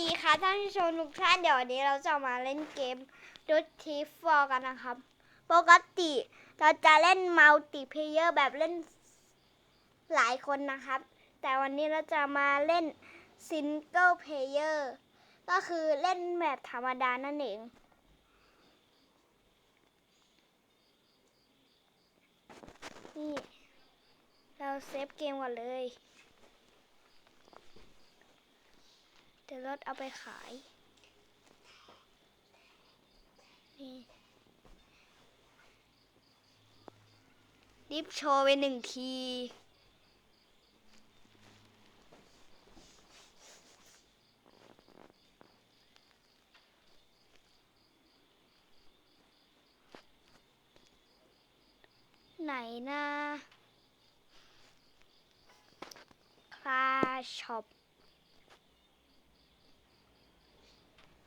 ดีค่ะท่านผู้ชมทุกท่านเดี๋ยววันนี้เราจะมาเล่นเกมดูทีฟอร์กันนะครับ ปกติเราจะเล่นมัลติเพเยอร์แบบเล่นหลายคนนะครับ แต่วันนี้เราจะมาเล่นซิงเกิลเพเยอร์ก็คือเล่นแบบธรรมดานั่นเองนี่เราเซฟเกมก่อนเลย เดี๋ยวรถเอาไปขาย นี่รีบโชว์ไปหนึ่งที ไหนนะคลาช็อป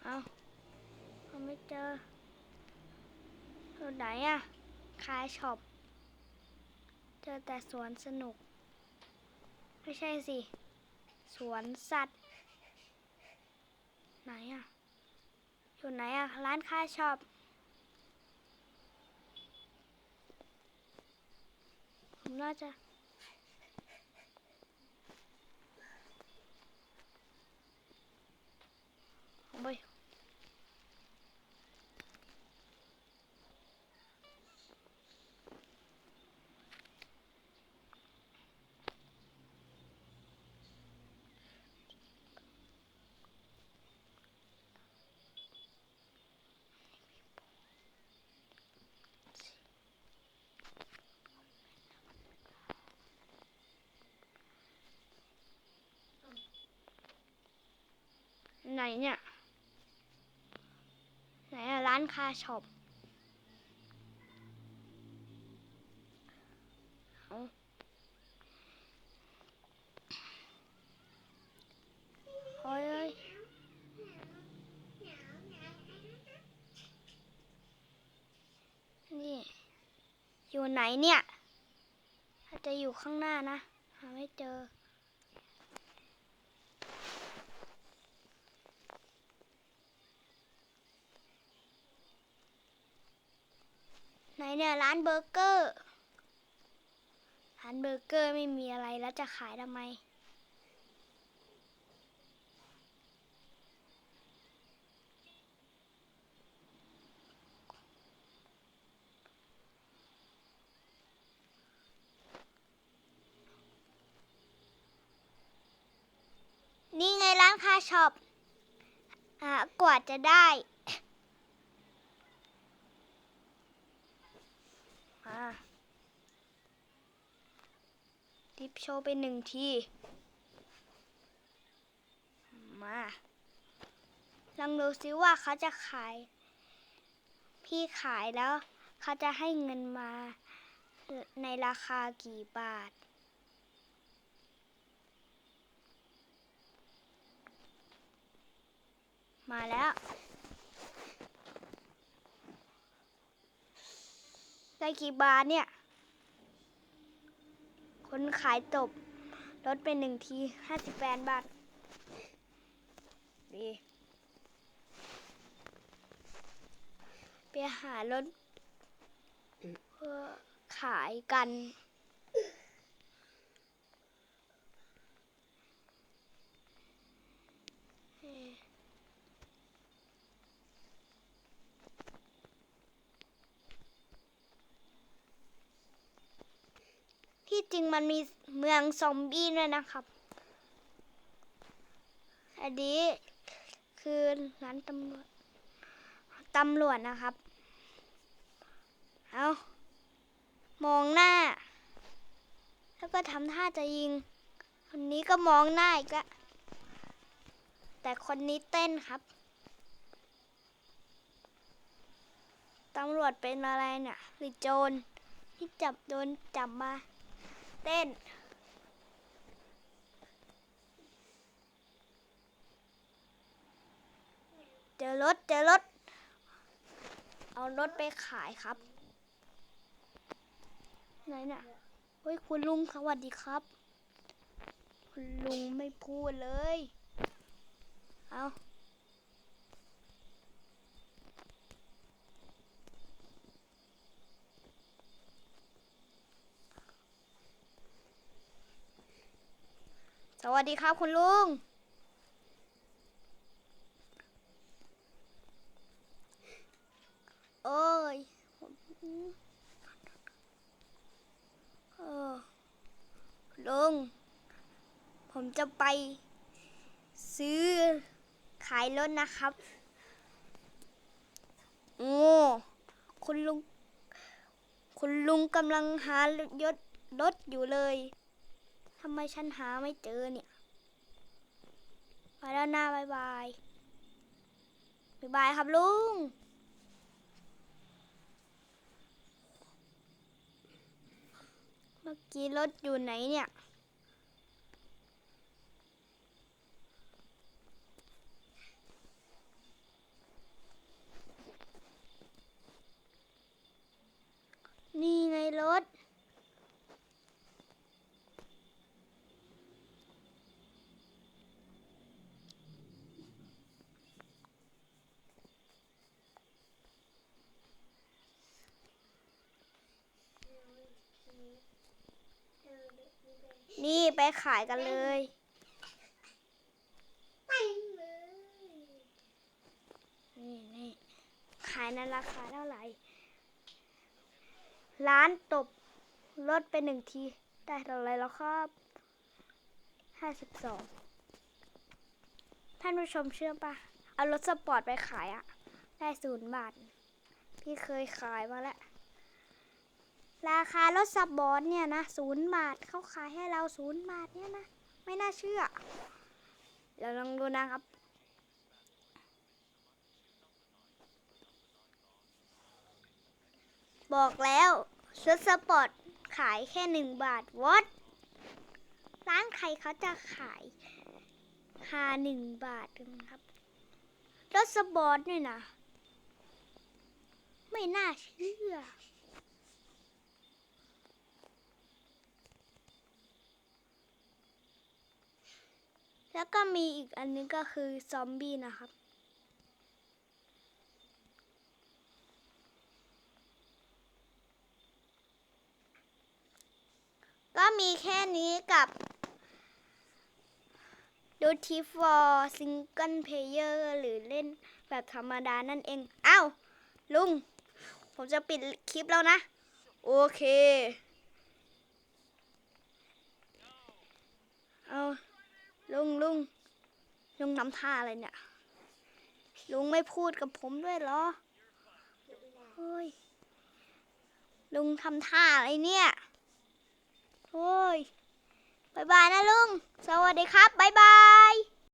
เอาเอาไม่เจออยู่ไหนอะคายช็อป เจอแต่สวนสนุก ไม่ใช่สิ สวนสัตว์ ไหนอะอยู่ไหนอะร้านค้าช็อปผมน่าจะโอ้ย นเนี่ย ไหนร้านคาช็อปอาโอ้ยนี่ อยู่ไหนเนี่ยถ้าจะอยู่ข้างหน้านะ หาไม่เจอ ไหนเนี่ยร้านเบอร์เกอร์ ร้านเบอร์เกอร์ไม่มีอะไรแล้วจะขายทำไม นี่ไงร้านคาช็อปอ่ากว่าจะได้ มา ดิฟโชว์ไปหนึ่งที มาลองดูซิว่าเขาจะขาย พี่ขายแล้ว เขาจะให้เงินมาในราคากี่บาท มาแล้ว ได้กี่บาทเนี่ย คนขายตบลดเป็นหนึ่งทีห้าสิบแปดบาท ดีไปหารถเพื่อขายกัน ที่จริงมันมีเมืองซอมบี้ด้วยนะครับ อันนี้คือร้านตำรวจตำรวจนะครับ เอามองหน้า แล้วก็ทำท่าจะยิง คนนี้ก็มองหน้าอีกละแต่คนนี้เต้นครับ ตำรวจเป็นอะไรเนี่ยหรือโจรที่จับโดนจับมา เต้น เจอรถเจอรถ เอารถไปขายครับ ไหนน่ะเฮ้ยคุณลุงสวัสดีครับ คุณลุงไม่พูดเลย เอา สวัสดีครับคุณลุง โอ้ยออลุง ผมจะไปซื้อขายรถนะครับ โอ้ คุณลุง คุณลุงกำลังหายศรถอยู่เลย ทำไมฉันหาไม่เจอเนี่ยไปแล้วนะบายบายบายบายครับลุง เมื่อกี้รถอยู่ไหนเนี่ยนี่ไงรถ นี่ไปขายกันเลยนี่นี่ขายในราคาเท่าไหร่ ร้านตบลดไปหนึ่งที ได้เท่าไรแล้วครับห้าสิบสองท่านผู้ชมเชื่อปะเอารถสปอร์ตไปขายอะได้ศูนย์บาท พี่เคยขายมาแล้ว ราคารถสปอร์ตเนี่ยนะศูนย์บาทเขาขายให้เราศูนย์บาทเนี่ยนะ ไม่น่าเชื่อ เดี๋ยวลองดูนะครับบอกแล้วชุดสปอร์ตขายแค่หนึ่งบาทวอดร้านใครเขาจะขายหาหนึ่งบาทกันครับรถสปอร์ตเนี่ยนะ ไม่น่าเชื่อ แล้วก็มีอีกอันนึงก็คือซอมบี้นะครับ ก็มีแค่นี้กับดูทีฟอร์ซิงเกิลเพลเยอร์หรือเล่นแบบธรรมดานั่นเอง อ้าว ลุง ผมจะปิดคลิปแล้วนะ โอเค เอา ลุงลุงลุงทำท่าอะไรเนี่ย ลุงไม่พูดกับผมด้วยเหรอเฮ้ยลุงทำท่าอะไรเนี่ยโอ้ยบายบายนะลุง สวัสดีครับบายบาย